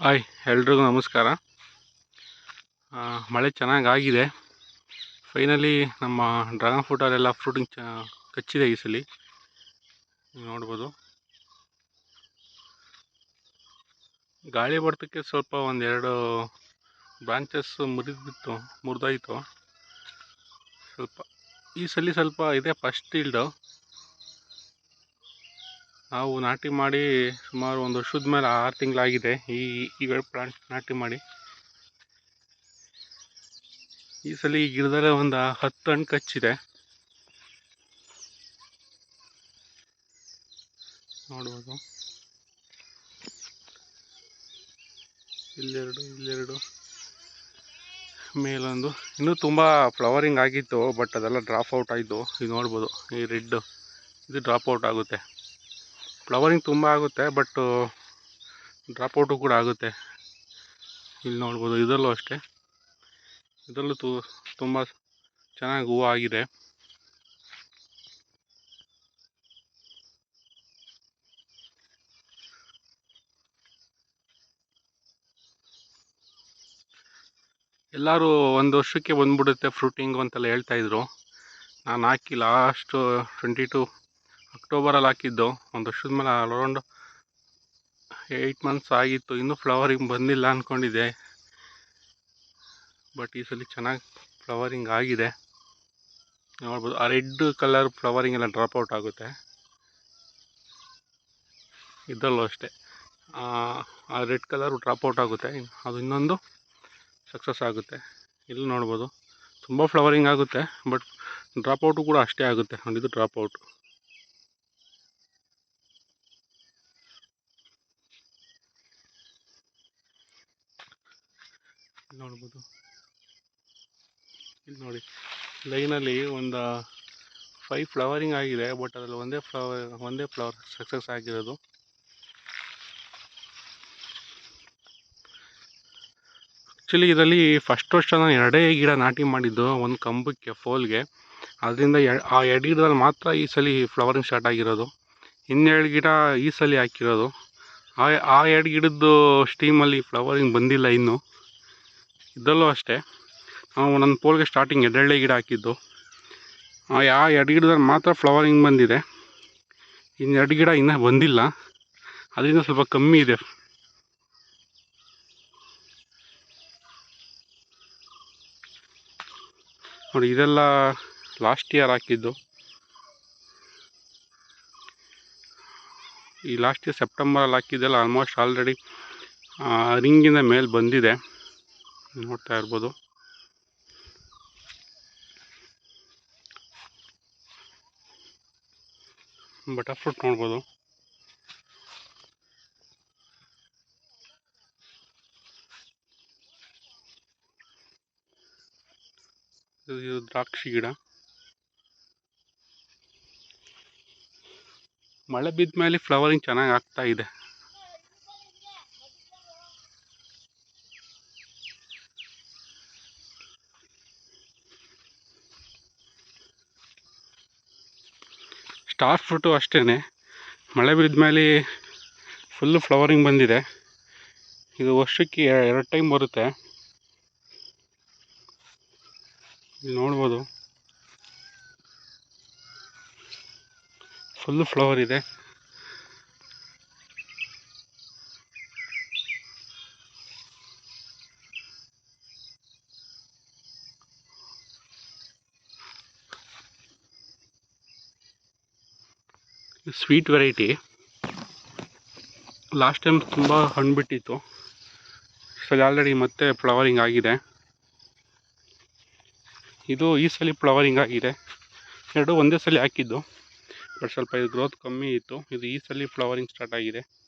Hi, ಎಲ್ರಿಗೂ ನಮಸ್ಕಾರ. ಮಳೆ ಚೆನ್ನಾಗಾಗಿದೆ. ಫೈನಲಿ ನಮ್ಮ ಡ್ರಾಗನ್ ಫ್ರೂಟಲ್ಲೆಲ್ಲ ಫ್ರೂಟಿಂಗ್ ಚ, ಕಚ್ಚಿದೆ ಈ ಸಲ. ನೋಡ್ಬೋದು. ಗಾಳಿ ಬರ್ತಕ್ಕೆ ಸ್ವಲ್ಪ ಒಂದೆರಡು ಬ್ರಾಂಚಸ್ ಮುರಿದ್ಬಿತ್ತು ಮುರಿದೋಯ್ತು. ಸ್ವಲ್ಪ ಈ ಸಲ ಸ್ವಲ್ಪ ಇದೆ ಫಸ್ಟ್ ಇಲ್ಡು ನಾವು ನಾಟಿ ಮಾಡಿ ಸುಮಾರು ಒಂದು ವರ್ಷದ ಮೇಲೆ ಆರು ತಿಂಗಳಾಗಿದೆ. ಈ ಇವೆರಡು ಪ್ಲಾಂಟ್ ನಾಟಿ ಮಾಡಿ. ಈ ಸಲ ಈ ಗಿಡದಲ್ಲೇ ಒಂದು ಹತ್ತು ಹಣ್ಣು ಕಚ್ಚಿದೆ. ನೋಡ್ಬೋದು. ಇಲ್ಲೆರಡು ಇಲ್ಲೆರಡು. ಮೇಲೊಂದು. ಇನ್ನೂ ತುಂಬ ಫ್ಲವರಿಂಗ್ ಆಗಿತ್ತು ಬಟ್ ಅದೆಲ್ಲ ಡ್ರಾಪ್ ಔಟ್ ಆಯಿತು. ಇದು ನೋಡ್ಬೋದು, ಈ ರೆಡ್ ಇದು ಡ್ರಾಪ್ ಔಟ್ ಆಗುತ್ತೆ. ಫ್ಲವರಿಂಗ್ ತುಂಬ ಆಗುತ್ತೆ ಬಟ್ ಡ್ರಾಪೌಟು ಔಟು ಕೂಡ ಆಗುತ್ತೆ. ಇಲ್ಲಿ ನೋಡ್ಬೋದು, ಇದರಲ್ಲೂ ಅಷ್ಟೇ. ಇದರಲ್ಲೂ ತು, ತುಂಬ ಚೆನ್ನಾಗಿ ಹೂವು ಆಗಿದೆ. ಎಲ್ಲರೂ ಒಂದು ವರ್ಷಕ್ಕೆ ಬಂದ್ಬಿಡುತ್ತೆ ಫ್ರೂಟಿಂಗು ಅಂತೆಲ್ಲ ಹೇಳ್ತಾಯಿದ್ರು ನಾನು ಹಾಕಿ ಲಾಸ್ಟು ಟ್ವೆಂಟಿ ಟು ಅಕ್ಟೋಬರಲ್ಲಿ ಹಾಕಿದ್ದು. ಒಂದು ವರ್ಷದ ಮೇಲೆ ಅರೌಂಡ್ ಏಯ್ಟ್ ಮಂತ್ಸ್ ಆಗಿತ್ತು. ಇನ್ನೂ ಫ್ಲವರಿಂಗ್ ಬಂದಿಲ್ಲ ಅಂದ್ಕೊಂಡಿದ್ದೆ ಬಟ್ ಈ ಸಲ ಚೆನ್ನಾಗಿ ಫ್ಲವರಿಂಗ್ ಆಗಿದೆ. ನೋಡ್ಬೋದು, ಆ ರೆಡ್ ಕಲರ್ ಫ್ಲವರಿಂಗ್ ಎಲ್ಲ ಡ್ರಾಪ್ ಔಟ್ ಆಗುತ್ತೆ. ಇದರಲ್ಲೂ ಅಷ್ಟೇ. ಆ ರೆಡ್ ಕಲರು ಡ್ರಾಪ್ ಔಟ್ ಆಗುತ್ತೆ. ಅದು ಇನ್ನೊಂದು ಸಕ್ಸಸ್ ಆಗುತ್ತೆ. ಇಲ್ಲಿ ನೋಡ್ಬೋದು, ತುಂಬ ಫ್ಲವರಿಂಗ್ ಆಗುತ್ತೆ ಬಟ್ ಡ್ರಾಪ್ ಔಟು ಕೂಡ ಅಷ್ಟೇ ಆಗುತ್ತೆ. ಒಂದು ಇದು ಡ್ರಾಪ್ ನೋಡ್ಬೋದು. ಇಲ್ಲಿ ನೋಡಿ, ಲೈನಲ್ಲಿ ಒಂದು ಫೈವ್ ಫ್ಲವರಿಂಗ್ ಆಗಿದೆ ಬಟ್ ಅದರಲ್ಲಿ ಒಂದೇ ಫ್ಲವರ್ ಒಂದೇ ಫ್ಲವರ್ ಸಕ್ಸಸ್ ಆಗಿರೋದು. ಆ್ಯಕ್ಚುಲಿ ಇದರಲ್ಲಿ ಫಸ್ಟ್ ವರ್ಷ ನಾನು ಎರಡೇ ಗಿಡ ನಾಟಿ ಮಾಡಿದ್ದು, ಒಂದು ಕಂಬಕ್ಕೆ, ಫೋಲ್ಗೆ. ಅದರಿಂದ ಆ ಎರಡು ಗಿಡದಲ್ಲಿ ಮಾತ್ರ ಈ ಸಲ ಫ್ಲವರಿಂಗ್ ಸ್ಟಾರ್ಟ್ ಆಗಿರೋದು. ಇನ್ನೆರಡು ಗಿಡ ಈ ಸಲ ಹಾಕಿರೋದು. ಆ ಆ ಎರಡು ಗಿಡದ್ದು ಸ್ಟೀಮಲ್ಲಿ ಫ್ಲವರಿಂಗ್ ಬಂದಿಲ್ಲ ಇನ್ನೂ. ಇದರಲ್ಲೂ ಅಷ್ಟೇ. ನಾವು ನನ್ನ ಪೋಲ್ಗೆ ಸ್ಟಾರ್ಟಿಂಗ್ ಎರಡೆರಡೇ ಗಿಡ ಹಾಕಿದ್ದು. ಆ ಎರಡು ಗಿಡದಲ್ಲಿ ಮಾತ್ರ ಫ್ಲವರಿಂಗ್ ಬಂದಿದೆ. ಇನ್ನೆರಡು ಗಿಡ ಇನ್ನೂ ಬಂದಿಲ್ಲ. ಅದರಿಂದ ಸ್ವಲ್ಪ ಕಮ್ಮಿ ಇದೆ. ನೋಡಿ, ಇದೆಲ್ಲ ಲಾಸ್ಟ್ ಇಯರ್ ಹಾಕಿದ್ದು. ಈ ಲಾಸ್ಟ್ ಇಯರ್ ಸೆಪ್ಟೆಂಬರಲ್ಲಿ ಹಾಕಿದ್ದೆಲ್ಲ ಆಲ್ಮೋಸ್ಟ್ ಆಲ್ರೆಡಿ ರಿಂಗಿನ ಮೇಲೆ ಬಂದಿದೆ. ನೋಡ್ತಾ ಇರ್ಬೋದು. ಬಟರ್ ಫ್ರೂಟ್ ನೋಡ್ಬೋದು. ಇದು ದ್ರಾಕ್ಷಿ ಗಿಡ. ಮಳೆ ಬಿದ್ದ ಮೇಲೆ ಫ್ಲವರಿಂಗ್ ಚೆನ್ನಾಗಿ ಆಗ್ತಾ ಇದೆ. ಸ್ಟಾರ್ ಫ್ರೂಟು ಅಷ್ಟೇ ಮಳೆ ಬಿದ್ದ ಮೇಲೆ ಫುಲ್ಲು ಫ್ಲವರಿಂಗ್ ಬಂದಿದೆ. ಇದು ವರ್ಷಕ್ಕೆ ಎರಡು ಟೈಮ್ ಬರುತ್ತೆ. ನೋಡ್ಬೋದು. ಫುಲ್ಲು ಫ್ಲವರ್ ಇದೆ. Sweet variety. ಲಾಸ್ಟ್ ಟೈಮ್ ತುಂಬ ಹಣ್ಣು ಬಿಟ್ಟಿತ್ತು ಸಲ ಆಲ್ರೆಡಿ ಮತ್ತೆ ಫ್ಲವರಿಂಗ್ ಆಗಿದೆ. ಇದು ಈ ಸಲ ಫ್ಲವರಿಂಗ್ ಆಗಿದೆ. ಎರಡು ಒಂದೇ ಸಲ ಹಾಕಿದ್ದು. ಬಟ್ ಸ್ವಲ್ಪ ಇದು ಗ್ರೋತ್ ಕಮ್ಮಿ ಇತ್ತು. ಇದು ಈ ಸಲ ಫ್ಲವರಿಂಗ್ ಸ್ಟಾರ್ಟ್ ಆಗಿದೆ.